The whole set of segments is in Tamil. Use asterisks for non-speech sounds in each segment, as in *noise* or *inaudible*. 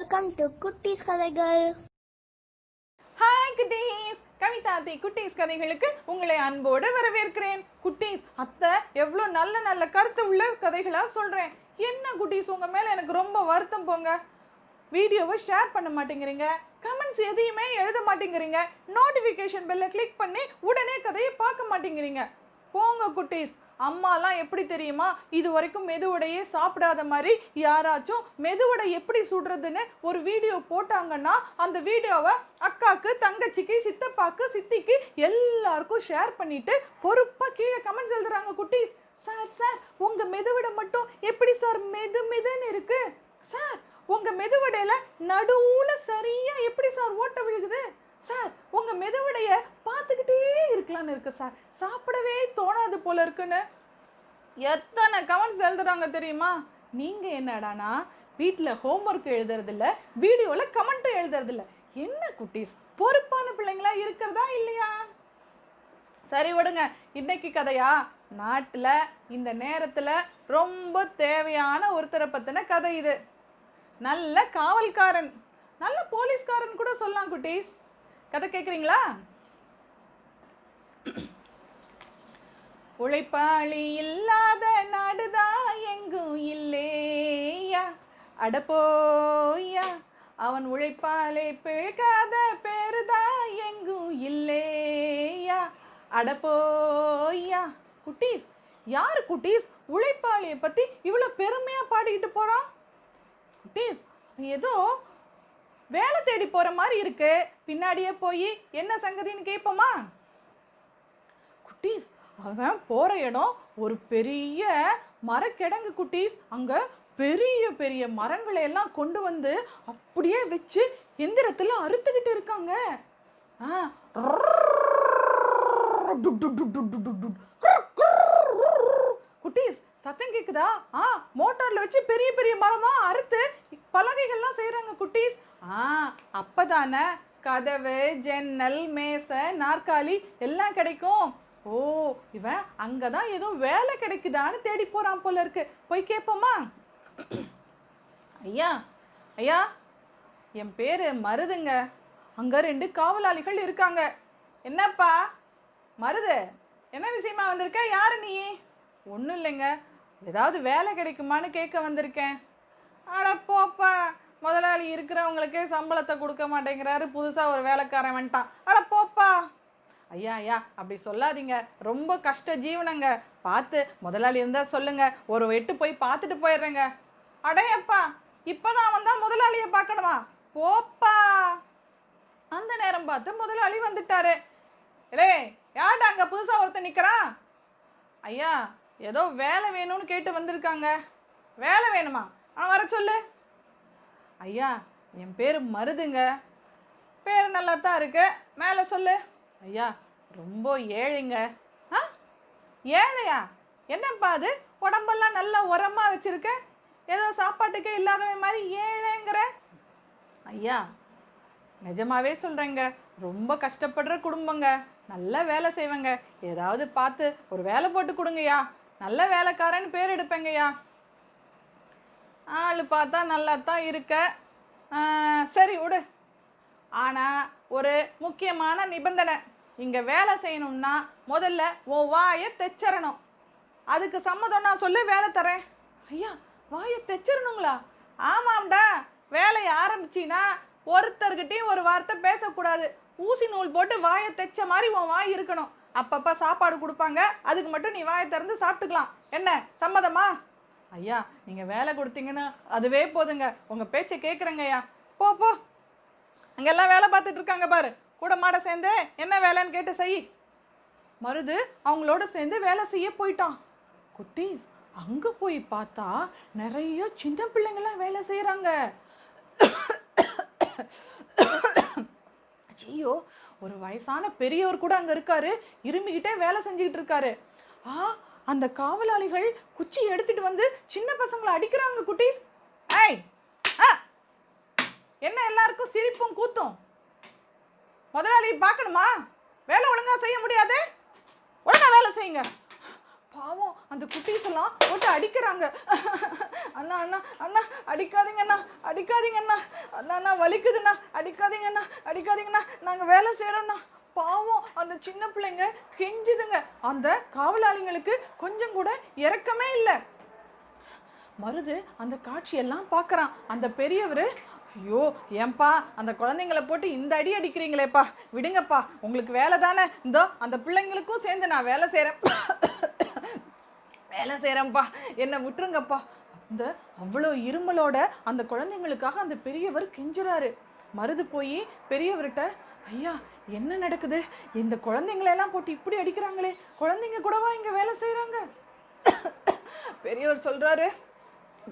வெல்கம் டு குட்டீஸ் கதைகள் ஹாய் குட்டீஸ் கவிதா தி குட்டீஸ் கதைகளுக்கு உங்களை அன்போடு வரவேற்கிறேன். குட்டீஸ் அத்தை எவ்வளோ நல்ல நல்ல கருத்து உள்ள கதைகளாக சொல்கிறேன் என்ன குட்டீஸ் உங்கள் மேலே எனக்கு ரொம்ப வருத்தம் போங்க. வீடியோவை ஷேர் பண்ண மாட்டேங்கிறீங்க. கமெண்ட்ஸ் எதையுமே எழுத மாட்டேங்கிறீங்க. நோட்டிஃபிகேஷன் பெல்லை கிளிக் பண்ணி உடனே கதையை பார்க்க மாட்டேங்கிறீங்க. போங்க குட்டீஸ் அம்மாலாம் எப்படி தெரியுமா? இது வரைக்கும் மெதுவடையே சாப்பிடாத மாதிரி யாராச்சும் மெதுவடை எப்படி சுடுறதுன்னு ஒரு வீடியோ போட்டாங்கன்னா அந்த வீடியோவை அக்காக்கு தங்கச்சிக்கு சித்தப்பாக்கு சித்திக்கு எல்லாருக்கும் ஷேர் பண்ணிட்டு பொறுப்பாக கீழே கமெண்ட்ஸ் எழுதுறாங்க குட்டீஸ். சார் சார் உங்க மெதுவடை மட்டும் எப்படி சார் மெது மெதுன்னு இருக்கு. சார் உங்க மெதுவடையில நடுவுல சரியா எப்படி சார் ஓட்ட விழுகுது? சார் உங்க மெதுவடைய இருக்கலாம்னு இருக்கு சார். சாப்பிடவே தோணாது போல இருக்குன்னு. எத்தனை கமெண்ட்ஸ் எழுதுறாங்க தெரியுமா? நீங்க என்னடானா வீட்டில் ஹோம்ஒர்க் எழுதுறதில்ல வீடியோவில் கமெண்ட்டும் எழுதுறதில்ல. என்ன குட்டீஸ் பொறுப்பான பிள்ளைங்களா இருக்கிறதா இல்லையா? சரி விடுங்க இன்னைக்கு கதையா? நாட்டில் இந்த நேரத்தில் ரொம்ப தேவையான ஒருத்தரை பற்றின கதை இது. நல்ல காவல்காரன் நல்ல போலீஸ்காரன் கூட சொல்லலாம் குட்டீஸ். கதை கேட்குறீங்களா உழைப்பாளி இல்லாத நாடுதான் எங்கும் இல்லேயா? அடப்போயா அவன் உழைப்பாலே பிழைக்காத பேருதான் எங்கும் இல்லேயா? அடப்போயா குட்டீஸ் யாரு குட்டீஸ்? உழைப்பாளியை பற்றி இவ்வளோ பெருமையாக பாடிக்கிட்டு போகிறான் குட்டீஸ் ஏதோ வேலை தேடி போகிற மாதிரி இருக்கு. பின்னாடியே போய் என்ன சங்கதின்னு கேட்போமா குட்டீஸ் அவன் போகிற இடம் ஒரு பெரிய மரக்கிடங்கு குட்டீஸ் அங்கே பெரிய பெரிய மரங்களை எல்லாம் கொண்டு வந்து அப்படியே வச்சு எந்திரத்தில் அறுத்துக்கிட்டு இருக்காங்க ஆ. குட்டீஸ் சத்தம் கேக்குதா ஆ மோட்டார்ல வச்சு பெரிய பெரிய மரமா அறுத்து பலகைகள்லாம் செய்யறாங்க குட்டீஸ் ஆ அப்பதானே கதவு ஜன்னல் மேசை நாற்காலி எல்லாம் கிடைக்கும் ஓ இவன் அங்கே தான் ஏதோ வேலை கிடைக்குதான்னு தேடி போகிறான் போல இருக்கு. போய் கேட்போமா ஐயா. ஐயா என் பேர் மருதுங்க. அங்கே ரெண்டு காவலாளிகள் இருக்காங்க. என்னப்பா? மருது என்ன விஷயமா வந்திருக்க? யார் நீ? ஒன்றும் இல்லைங்க. ஏதாவது வேலை கிடைக்குமான்னு கேட்க வந்திருக்கேன். அட போப்பா முதலாளி இருக்கிறவங்களுக்கே சம்பளத்தை கொடுக்க மாட்டேங்கிறாரு. புதுசாக ஒரு வேலைக்காரன் வந்துட்டான். அட போப்பா. ஐயா ஐயா அப்படி சொல்லாதீங்க. ரொம்ப கஷ்ட ஜீவனங்க. பார்த்து முதலாளி இருந்தால் சொல்லுங்க. ஒரு எட்டு போய் பார்த்துட்டு போயிடுறேங்க. அடையப்பா இப்போதான் வந்தால் முதலாளியை பார்க்கணுமா? போப்பா. அந்த நேரம் பார்த்து முதலாளி வந்துட்டாரு. இலே யார்டா அங்கே புதுசாக ஒருத்தன் நிற்கிறான் ஐயா ஏதோ வேலை வேணும்னு கேட்டு வந்திருக்காங்க. வேலை வேணுமா? ஆ வர சொல்லு. ஐயா என் பேர் மருதுங்க. பேர் நல்லா தான் இருக்கு. மேலே சொல்லு. ஐயா ரொம்ப ஏழைங்க. ஆ? ஏழையா? என்னப்பா அது? உடம்பெல்லாம் நல்லா உரமாக வச்சுருக்க? ஏதோ சாப்பாட்டுக்கே இல்லாதவன் மாதிரி ஏழைங்கிற? ஐயா நிஜமாவே சொல்கிறேங்க ரொம்ப கஷ்டப்படுற குடும்பங்க. நல்லா வேலை செய்வேங்க. ஏதாவது பார்த்து ஒரு வேலை போட்டு கொடுங்கய்யா. நல்ல வேலைக்காரன்னு பேர் எடுப்பேங்கய்யா. ஆள் பார்த்தா நல்லா தான் இருக்க சரி விடு. ஆனால் ஒரு முக்கியமான நிபந்தனை. இங்கே வேலை செய்யணும்னா முதல்ல உன் வாயை தைச்சிடணும் அதுக்கு சம்மதம் நான் சொல்லி வேலை தரேன். ஐயா வாயை தைச்சிடணுங்களா ஆமாம்டா. வேலையை ஆரம்பிச்சின்னா ஒருத்தர்கிட்டயும் ஒரு வார்த்தை பேசக்கூடாது. ஊசி நூல் போட்டு வாயை தைச்ச மாதிரி உன் வாய் இருக்கணும். அப்பப்போ சாப்பாடு கொடுப்பாங்க. அதுக்கு மட்டும் நீ வாயை திறந்து சாப்பிட்டுக்கலாம். என்ன சம்மதமா? ஐயா நீங்கள் வேலை கொடுத்தீங்கன்னு அதுவே போதுங்க. உங்கள் பேச்சை கேட்குறேங்க ஐயா போ போ. அங்கெல்லாம் வேலை பார்த்துட்டு இருக்காங்க பாரு. கூட மாட சேர்ந்து என்ன வேலைன்னு கேட்டு செய். மருது அவங்களோட சேர்ந்து வேலை செய்ய போயிட்டான். குட்டீஸ் அங்கே போய் பார்த்தா நிறைய சின்ன பிள்ளைங்களாம் வேலை செய்கிறாங்க ஐயோ ஒரு வயசான பெரியவர் கூட அங்கே இருக்காரு. இருமிக்கிட்டே வேலை செஞ்சுக்கிட்டு இருக்காரு. ஆ அந்த காவலாளிகள் குச்சி எடுத்துட்டு வந்து சின்ன பசங்களை அடிக்கிறாங்க குட்டீஸ். ஐ ஆ என்ன எல்லாருக்கும் சிரிப்பும் கூத்தும்? முதலாளி பார்க்கணுமா? வேலை ஒழுங்காக செய்ய முடியாது? ஒழுங்காக வேலை செய்யுங்க. பாவம் அந்த குட்டீஸ் எல்லாம் போட்டு அடிக்கிறாங்க. அண்ணா அண்ணா அண்ணா அடிக்காதீங்கண்ணா அடிக்காதீங்கண்ணா அண்ணா. அண்ணா வலிக்குதுண்ணா அடிக்காதீங்கண்ணா அடிக்காதீங்கண்ணா நாங்கள் வேலை செய்கிறோண்ணா பாவம் அந்த சின்ன பிள்ளைங்க கெஞ்சுதுங்க. அந்த காவலாளிங்களுக்கு கொஞ்சம் கூட இறக்கமே இல்லை. மருது அந்த காட்சியெல்லாம் பார்க்குறான். அந்த பெரியவர் ஐயோ ஏன்பா அந்த குழந்தைங்கள போட்டு இந்த அடி அடிக்கிறீங்களேப்பா. விடுங்கப்பா உங்களுக்கு வேலை தானே? இந்தோ அந்த பிள்ளைங்களுக்கும் சேர்ந்து நான் வேலை செய்கிறேன் வேலை செய்கிறேன்ப்பா என்னை விட்டுருங்கப்பா. அந்த அவ்வளோ இருமலோட அந்த குழந்தைங்களுக்காக அந்த பெரியவர் கெஞ்சுறாரு. மருது போய் பெரியவர்கிட்ட ஐயா என்ன நடக்குது? இந்த குழந்தைங்களெல்லாம் போட்டு இப்படி அடிக்கிறாங்களே. குழந்தைங்க கூடவா இங்கே வேலை செய்கிறாங்க பெரியவர் சொல்றாரு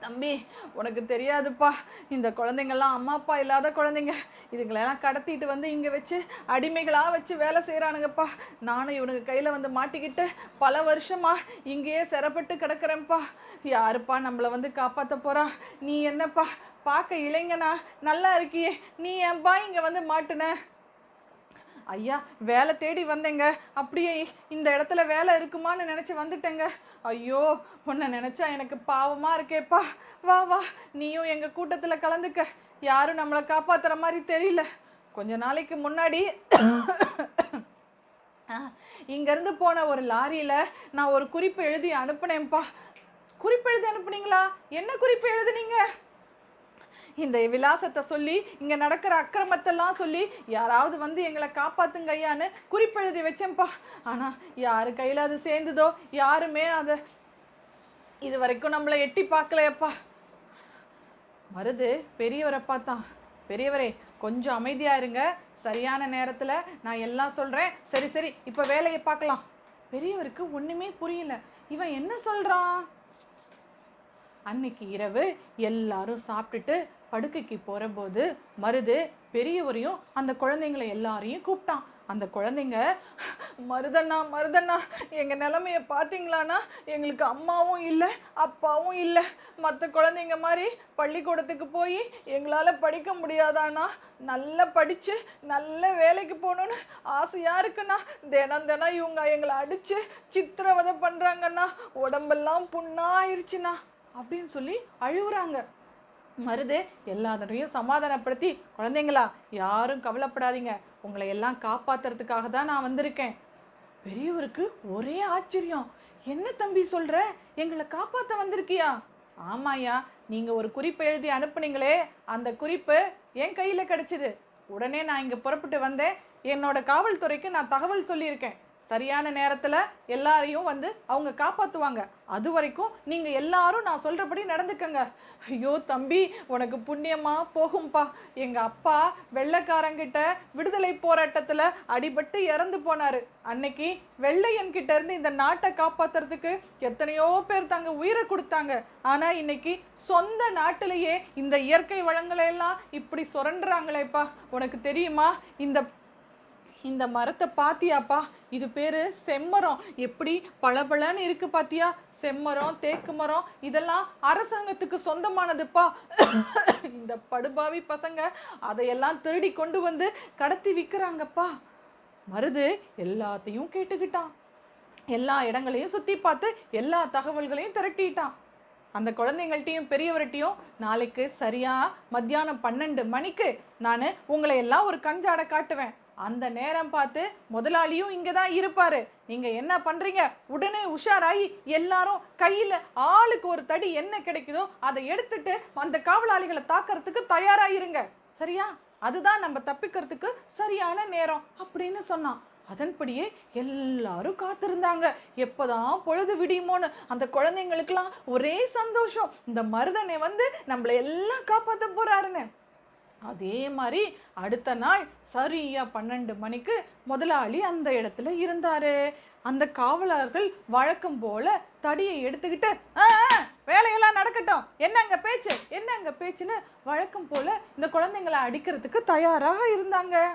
தம்பி உனக்கு தெரியாதுப்பா. இந்த குழந்தைங்கள்லாம் அம்மா அப்பா இல்லாத குழந்தைங்க. இதுங்களெல்லாம் கடத்திட்டு வந்து இங்கே வச்சு அடிமைகளாக வச்சு வேலை செய்கிறானுங்கப்பா நானும் இவனுக்கு கையில் வந்து மாட்டிக்கிட்டு பல வருஷமா இங்கேயே சிறப்பட்டு கிடக்கிறேன்ப்பா. யாருப்பா நம்மளை வந்து காப்பாற்ற போகிறா நீ என்னப்பா? பார்க்க இளைஞனா நல்லா இருக்கியே. நீ ஏன்பா இங்கே வந்து மாட்டுன? ஐயா வேலை தேடி வந்தேங்க. அப்படியே இந்த இடத்துல வேலை இருக்குமான்னு நினச்சி வந்துட்டேங்க. ஐயோ உன்னை நினச்சா எனக்கு பாவமாக இருக்கேப்பா. வா வா நீயும் எங்கள் கூட்டத்தில் கலந்துக்க. யாரும் நம்மளை காப்பாத்துற மாதிரி தெரியல. கொஞ்ச நாளைக்கு முன்னாடி *coughs* இங்கேருந்து போன ஒரு லாரியில் நான் ஒரு குறிப்பு எழுதி அனுப்புனேன்ப்பா. குறிப்பு எழுதி அனுப்புனீங்களா? என்ன குறிப்பு எழுதுனீங்க? இந்த விலாசத்தை சொல்லி இங்க நடக்கிற அக்கிரமத்தெல்லாம் சொல்லி யாராவது வந்து எங்களை காப்பாத்துங்க ஐயான்னு குறிப்பெழுதி வச்சேன்ப்பா. ஆனா யாரு கையில அது சேர்ந்ததோ யாருமே அதை இது வரைக்கும் நம்மளை எட்டி பார்க்கலையப்பா. மருது பெரியவரை பார்த்தான். பெரியவரே கொஞ்சம் அமைதியா இருங்க. சரியான நேரத்துல நான் எல்லாம் சொல்றேன். சரி சரி இப்ப வேலையை பார்க்கலாம். பெரியவருக்கு ஒண்ணுமே புரியல. இவன் என்ன சொல்றான்? அன்னைக்கு இரவு எல்லாரும் சாப்பிட்டுட்டு படுக்கைக்கு போகிறபோது மருது பெரியவரையும் அந்த குழந்தைங்களை எல்லாரையும் கூப்பிட்டான். அந்த குழந்தைங்க மருதண்ணா மருதண்ணா எங்கள் நிலமைய பார்த்தீங்களாண்ணா எங்களுக்கு அம்மாவும் இல்லை அப்பாவும் இல்லை. மற்ற குழந்தைங்க மாதிரி பள்ளிக்கூடத்துக்கு போய் எங்களால் படிக்க முடியாதாண்ணா? நல்லா படித்து நல்ல வேலைக்கு போகணுன்னு ஆசையாக இருக்குண்ணா. தினம் தினம் இவங்க எங்களை அடித்து சித்திரவதை பண்ணுறாங்கண்ணா உடம்பெல்லாம் புண்ணாயிருச்சுண்ணா. அப்படின்னு சொல்லி அழுகுறாங்க. மருது எல்லாத்தையும் சமாதானப்படுத்தி குழந்தைங்களா யாரும் கவலைப்படாதீங்க. உங்களை எல்லாம் காப்பாத்துறதுக்காக தான் நான் வந்திருக்கேன். பெரியவருக்கு ஒரே ஆச்சரியம். என்ன தம்பி சொல்ற? எங்களை காப்பாற்ற வந்திருக்கியா? ஆமாய்யா நீங்க ஒரு குறிப்பு எழுதி அனுப்புனீங்களே அந்த குறிப்பு என் கையில கிடைச்சிது. உடனே நான் இங்க புறப்பட்டு வந்தேன். என்னோட காவல்துறைக்கு நான் தகவல் சொல்லியிருக்கேன். சரியான நேரத்தில் எல்லாரையும் வந்து அவங்க காப்பாற்றுவாங்க அது வரைக்கும் நீங்கள் எல்லாரும் நான் சொல்கிறபடி நடந்துக்கங்க. ஐயோ தம்பி உனக்கு புண்ணியமா போகும்பா. எங்கள் அப்பா வெள்ளைக்காரங்கிட்ட விடுதலை போராட்டத்தில் அடிபட்டு இறந்து போனாரு. அன்னைக்கு வெள்ளையன்கிட்ட இருந்து இந்த நாட்டை காப்பாத்துறதுக்கு எத்தனையோ பேர் தாங்க உயிரை கொடுத்தாங்க. ஆனால் இன்னைக்கு சொந்த நாட்டிலேயே இந்த இயற்கை வளங்களை எல்லாம் இப்படி சுரண்டுறாங்களேப்பா. உனக்கு தெரியுமா? இந்த இந்த மரத்தை பாத்தியாப்பா? இது பேரு செம்மரம். எப்படி பளபளன்னு இருக்கு பாத்தியா? செம்மரம் தேக்கு மரம் இதெல்லாம் அரசாங்கத்துக்கு சொந்தமானதுப்பா. இந்த படுபாவி பசங்க அதையெல்லாம் திருடி கொண்டு வந்து கடத்தி விற்கிறாங்கப்பா மருது எல்லாத்தையும் கேட்டுக்கிட்டான். எல்லா இடங்களையும் சுத்தி பார்த்து எல்லா தகவல்களையும் திரட்டிட்டான். அந்த குழந்தைங்கள்ட்டையும் பெரியவர்கிட்டையும் நாளைக்கு சரியா மத்தியானம் பன்னெண்டு மணிக்கு நான் உங்களை எல்லாம் ஒரு கஞ்சாட காட்டுவேன். அந்த நேரம் பார்த்து முதலாளியும் இங்கே தான் இருப்பாரு. நீங்கள் என்ன பண்ணுறீங்க உடனே உஷாராகி எல்லாரும் கையில் ஆளுக்கு ஒரு தடி என்ன கிடைக்குதோ அதை எடுத்துட்டு அந்த காவலாளிகளை தாக்கறதுக்கு தயாராயிருங்க. சரியா? அதுதான் நம்ம தப்பிக்கிறதுக்கு சரியான நேரம் அப்படின்னு சொன்னான். அதன்படியே எல்லாரும் காத்திருந்தாங்க. எப்போதான் பொழுது விடியுமோன்னு அந்த குழந்தைங்களுக்கெல்லாம் ஒரே சந்தோஷம். இந்த மருதனை வந்து நம்மளை எல்லாம் காப்பாற்ற போறாருன்னு. அதே மாதிரி அடுத்த நாள் சரியாக பன்னெண்டு மணிக்கு முதலாளி அந்த இடத்துல இருந்தார். அந்த காவலர்கள் வழக்கம் போல தடியை எடுத்துக்கிட்டு "ஆ, வேலையெல்லாம் நடக்கட்டும். என்னங்க பேச்சு? என்னங்க பேச்சுன்னு வழக்கம் போல இந்த குழந்தைங்களை அடிக்கிறதுக்கு தயாராக இருந்தாங்க.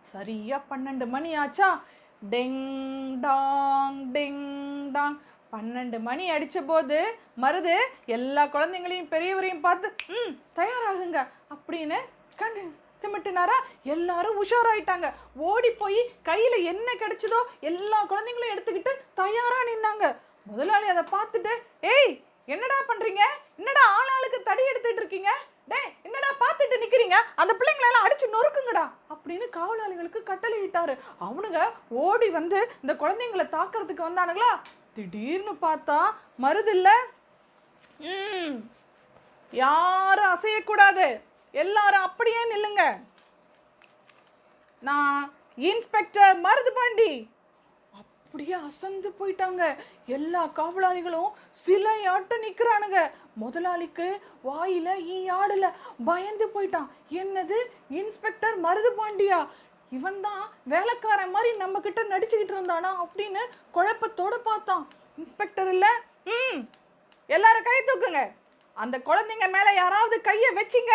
சரியா பன்னெண்டு மணி ஆச்சா? டெங் டாங் டெங் டாங். பன்னெண்டு மணி அடிச்ச போது மருது எல்லா குழந்தைங்களையும் பெரியவரையும் பார்த்து ம் தயாராகுங்க அப்படின்னு கண்டு சிமிட்டினாரா? எல்லாரும் உஷாராயிட்டாங்க. ஓடி போய் கையில் என்ன கிடைச்சதோ எல்லா குழந்தைங்களும் எடுத்துக்கிட்டு தயாராக நின்னாங்க. முதலாளி அதை பார்த்துட்டு ஏய் என்னடா பண்றீங்க? என்னடா ஆளாளுக்கு தடி எடுத்துட்டு இருக்கீங்க? டேய் என்னடா பார்த்துட்டு நிக்கிறீங்க? அந்த பிள்ளைங்களெல்லாம் அடிச்சு நொறுக்குங்கடா அப்படின்னு காவலாளிகளுக்கு கட்டளை இட்டாரு அவனுங்க ஓடி வந்து இந்த குழந்தைங்களை தாக்குறதுக்கு வந்தானுங்களா? திடீர்னு பார்த்தா மருதில்ல ம். யாரும் அசையக்கூடாது. எல்லாரும் அப்படியே நில்லுங்க. நான் இன்ஸ்பெக்டர் மருதுபாண்டி அப்படியே அசந்து போயிட்டாங்க. எல்லா காவலாளிகளும் சிலையாட்டம் நிக்கிறானுங்க. முதலாளிக்கு வாயில ஈ ஆடல. பயந்து போயிட்டான். என்னது? இன்ஸ்பெக்டர் மருதுபாண்டியா இவன் தான் வேலைக்காரன் மாதிரி நம்ம கிட்ட நடிச்சுக்கிட்டு இருந்தானா அப்படின்னு குழப்பத்தோட பார்த்தான். இன்ஸ்பெக்டர் இல்ல? ம். எல்லாரும் கை தூக்குங்க. அந்த குழந்தைங்க மேல யாராவது கையை வச்சிங்க.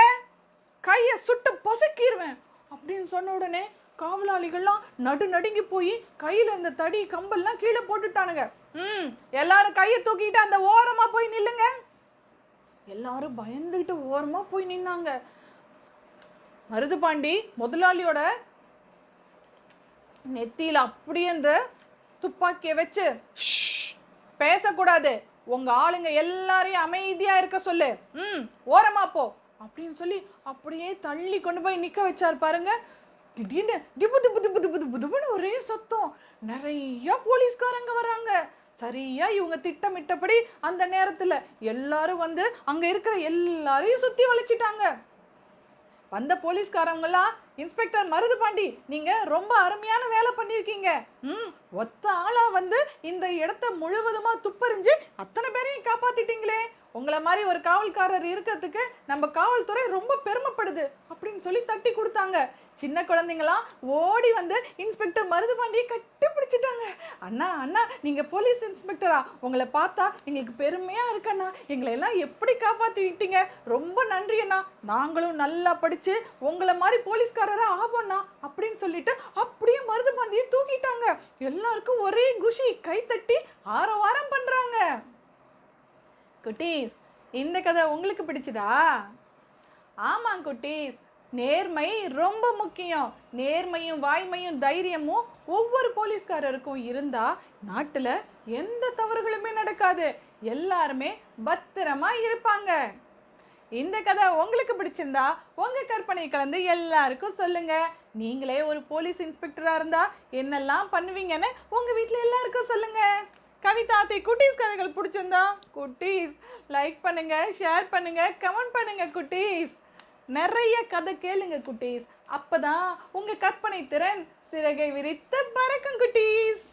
கையை சுட்டு பொசுக்கிடுவேன் அப்படின்னு சொன்ன உடனே காவலாளிகள்லாம் நடு நடுங்கி போய் கையில இருந்த தடி கம்பல்லாம் கீழே போட்டுட்டானுங்க. ம். எல்லாரும் கையை தூக்கிட்டு அந்த ஓரமா போய் நில்லுங்க. எல்லாரும் பயந்துகிட்டு ஓரமா போய் நின்னாங்க. மருதுபாண்டி முதலாளியோட நெத்தியில அப்படியே அந்த துப்பாக்கியை வச்சு "ஷ், பேசக்கூடாது. உங்க ஆளுங்க எல்லாரையும் அமைதியா இருக்க சொல்லு. ம் ஓரமா போ. அப்படின்னு சொல்லி அப்படியே தள்ளி கொண்டு போய் நிக்க வச்சார் பாருங்க. திடீர்னு திபு திபு திபு திபு திபு திபுன்னு ஒரே சத்தம். நிறைய போலீஸ்காரங்க வர்றாங்க சரியா இவங்க திட்டமிட்டபடி அந்த நேரத்துல எல்லாரும் வந்து அங்க இருக்கிற எல்லாரையும் சுத்தி வளைச்சிட்டாங்க. வந்த போலீஸ்காரங்கெல்லாம் இன்ஸ்பெக்டர் மருதுபாண்டி நீங்க ரொம்ப அருமையான வேலை பண்ணியிருக்கீங்க. ம் ஒத்த ஆளா வந்து இந்த இடத்த முழுவதுமா துப்பறிஞ்சு அத்தனை பேரையும் காப்பாத்திட்டீங்களே. உங்களை மாதிரி ஒரு காவல்காரர் இருக்கிறதுக்கு நம்ம காவல்துறை ரொம்ப பெருமைப்படுது அப்படின்னு சொல்லி தட்டி கொடுத்தாங்க. சின்ன குழந்தைங்களாம் ஓடி வந்து இன்ஸ்பெக்டர் மருதுபாண்டியை கட்டி பிடிச்சிட்டாங்க அண்ணா அண்ணா நீங்கள் போலீஸ் இன்ஸ்பெக்டரா? உங்களை பார்த்தா எங்களுக்கு பெருமையாக இருக்கண்ணா எங்களை எல்லாம் எப்படி காப்பாத்திட்டீங்க? ரொம்ப நன்றி அண்ணா. நாங்களும் நல்லா படித்து உங்களை மாதிரி போலீஸ்காரராக ஆவோண்ணா அப்படின்னு சொல்லிட்டு அப்படியே மருதுபாண்டியை தூக்கிட்டாங்க. எல்லாருக்கும் ஒரே குஷி கை தட்டி ஆரவாரம் பண்ணுறாங்க குட்டீஸ் இந்த கதை உங்களுக்கு பிடிச்சதா? ஆமாம் குட்டீஸ் நேர்மை ரொம்ப முக்கியம். நேர்மையும் வாய்மையும் தைரியமும் ஒவ்வொரு போலீஸ்காரருக்கும் இருந்தால் நாட்டில் எந்த தவறுகளுமே நடக்காது. எல்லாருமே பத்திரமா இருப்பாங்க. இந்த கதை உங்களுக்கு பிடிச்சிருந்தா உங்கள் கற்பனை கலந்து எல்லாருக்கும் சொல்லுங்கள் நீங்களே ஒரு போலீஸ் இன்ஸ்பெக்டராக இருந்தால் என்னெல்லாம் பண்ணுவீங்கன்னு உங்கள் வீட்டில் எல்லாருக்கும் சொல்லுங்கள் கவிதாத்தை குட்டீஸ் கதைகள் பிடிச்சிருந்தா குட்டீஸ் லைக் பண்ணுங்க ஷேர் பண்ணுங்க கமெண்ட் பண்ணுங்க குட்டீஸ். நிறைய கதை கேளுங்க குட்டீஸ். அப்பதான் உங்க கற்பனை திறன் சிறகை விரித்து பறக்கும் குட்டீஸ்.